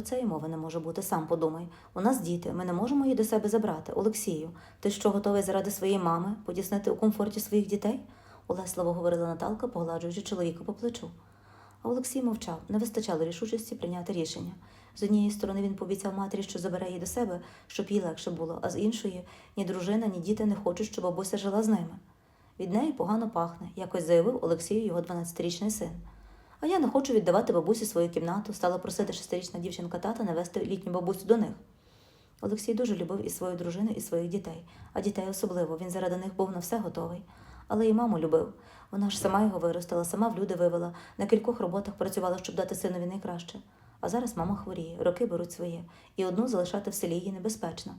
про це і мови не може бути, сам подумай. У нас діти, ми не можемо її до себе забрати. Олексію, ти що готовий заради своєї мами потіснити у комфорті своїх дітей? улесливо говорила Наталка, погладжуючи чоловіка по плечу. А Олексій мовчав, не вистачало рішучості прийняти рішення. З однієї сторони він пообіцяв матері, що забере її до себе, щоб їй легше було, а з іншої ні дружина, ні діти не хочуть, щоб бабуся жила з ними. Від неї погано пахне, якось заявив Олексію його 12-річний син. А я не хочу віддавати бабусі свою кімнату, стала просити шестирічна дівчинка тата навести літню бабусю до них. Олексій дуже любив і свою дружину, і своїх дітей, а дітей особливо. Він заради них був на все готовий. Але і маму любив. Вона ж сама його виростила, сама в люди вивела, на кількох роботах працювала, щоб дати синові найкраще. А зараз мама хворіє, роки беруть своє, і одну залишати в селі їй небезпечно.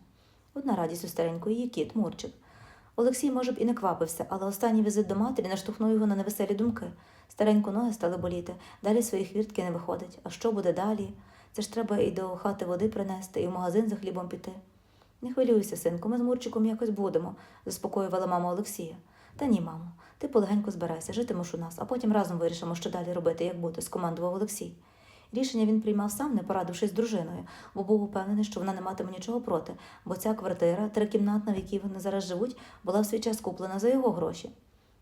Одна радість у старенької її кіт, Мурчик. Олексій, може б, і не квапився, але останній візит до матері наштовхнув його на невеселі думки. Старенько ноги стали боліти, далі свої хвіртки не виходить. А що буде далі? Це ж треба і до хати води принести, і в магазин за хлібом піти. Не хвилюйся, синку, ми з Мурчиком якось будемо, заспокоювала мама Олексія. Та ні, мамо, ти полегенько збирайся, житимеш у нас, а потім разом вирішимо, що далі робити, як бути, скомандував Олексій. Рішення він приймав сам, не порадившись з дружиною, бо був упевнений, що вона не матиме нічого проти, бо ця квартира, трикімнатна, в якій вони зараз живуть, була в свій час куплена за його гроші.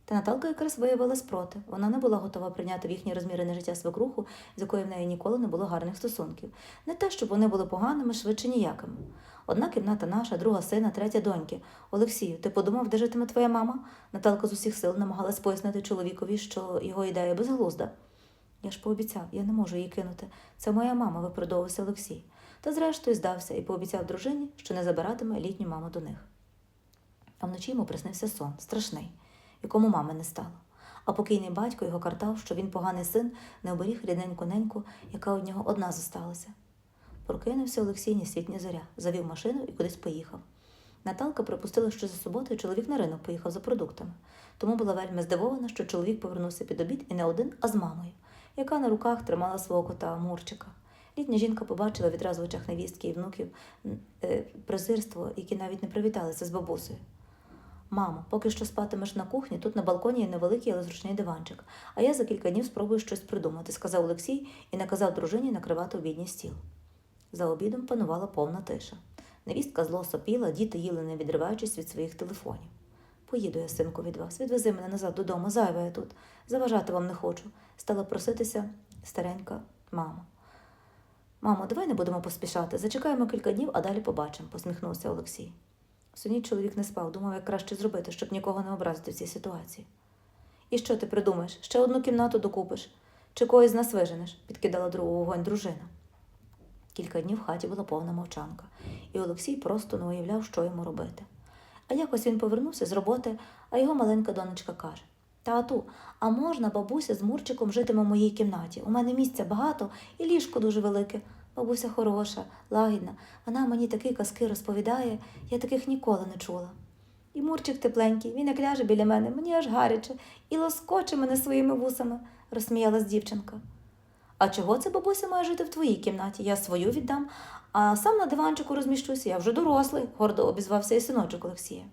Та Наталка якраз виявилась проти. Вона не була готова прийняти в їхні розміри життя свекруху, з якою в неї ніколи не було гарних стосунків. Не те, щоб вони були поганими, швидше ніякими. Одна кімната наша, друга сина, третя доньки. Олексію, ти подумав, де житиме твоя мама? Наталка з усіх сил намагалась пояснити чоловікові, що його ідея безглузда. Я ж пообіцяв, я не можу її кинути. Це моя мама, виправдовувався Олексій. Та зрештою здався і пообіцяв дружині, що не забиратиме літню маму до них. А вночі йому приснився сон, страшний, якому мами не стало. А покійний батько його картав, що він поганий син, не оберіг рідненьку неньку, яка од нього одна зосталася. Прокинувся Олексій ні світ, зоря, завів машину і кудись поїхав. Наталка припустила, що за суботою чоловік на ринок поїхав за продуктами, тому була вельми здивована, що чоловік повернувся під обід і не один, а з мамою, яка на руках тримала свого кота Мурчика. Літня жінка побачила відразу в очах невістки і внуків е, презирство, які навіть не привіталися з бабусею. Мамо, поки що спатимеш на кухні, тут на балконі є невеликий, але зручний диванчик, а я за кілька днів спробую щось придумати, сказав Олексій і наказав дружині накривати обідній стіл. За обідом панувала повна тиша. Невістка зло сопіла, діти їли, не відриваючись від своїх телефонів. Поїду я, синку, від вас, відвези мене назад додому, зайва я тут. Заважати вам не хочу, стала проситися старенька мама. Мамо, давай не будемо поспішати. Зачекаємо кілька днів, а далі побачимо, посміхнувся Олексій. Всю ніч чоловік не спав, думав, як краще зробити, щоб нікого не образити в цій ситуації. І що ти придумаєш? Ще одну кімнату докупиш? Чи когось з нас виженеш? підкидала другу вогонь дружина. Кілька днів в хаті була повна мовчанка, і Олексій просто не уявляв, що йому робити. А якось він повернувся з роботи, а його маленька донечка каже: Тату, а можна бабуся з Мурчиком житиме в моїй кімнаті? У мене місця багато і ліжко дуже велике. Бабуся хороша, лагідна. Вона мені такі казки розповідає, я таких ніколи не чула. І Мурчик тепленький, він як ляже біля мене, мені аж гаряче, і лоскоче мене своїми вусами, розсміялась дівчинка. А чого це бабуся має жити в твоїй кімнаті? Я свою віддам, а сам на диванчику розміщуся, я вже дорослий, гордо обізвався і синочок Олексія.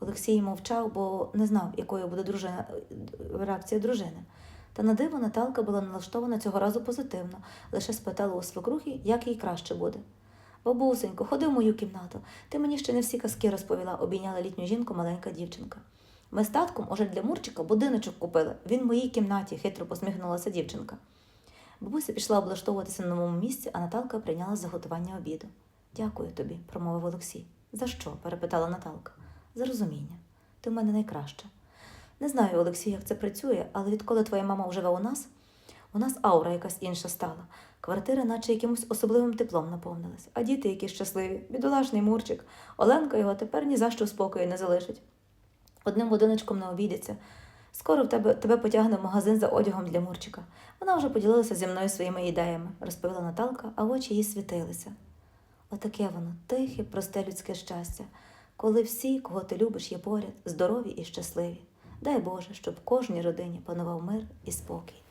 Олексій мовчав, бо не знав, якою буде дружина, реакція дружини. Та на диво Наталка була налаштована цього разу позитивно, лише спитала у свекрухи, як їй краще буде. Бабусенько, ходи в мою кімнату. Ти мені ще не всі казки розповіла, обійняла літню жінку маленька дівчинка. Ми з татком уже для Мурчика будиночок купили. Він в моїй кімнаті, хитро посміхнулася дівчинка. Бабуся пішла облаштовуватися на новому місці, а Наталка прийняла за готування обіду. Дякую тобі, промовив Олексій. За що? перепитала Наталка. За розуміння. Ти в мене найкраща. Не знаю, Олексій, як це працює, але відколи твоя мама живе у нас, у нас аура якась інша стала. Квартира, наче якимось особливим теплом наповнилась, а діти які щасливі, бідолашний Мурчик. Оленка його тепер ні за що спокою не залишить. Одним будиночком не обійдеться. Скоро в тебе, тебе потягне в магазин за одягом для Мурчика. Вона вже поділилася зі мною своїми ідеями, розповіла Наталка, а очі їй світилися. Отаке воно, тихе, просте людське щастя, коли всі, кого ти любиш, є поряд, здорові і щасливі. Дай Боже, щоб кожній родині панував мир і спокій.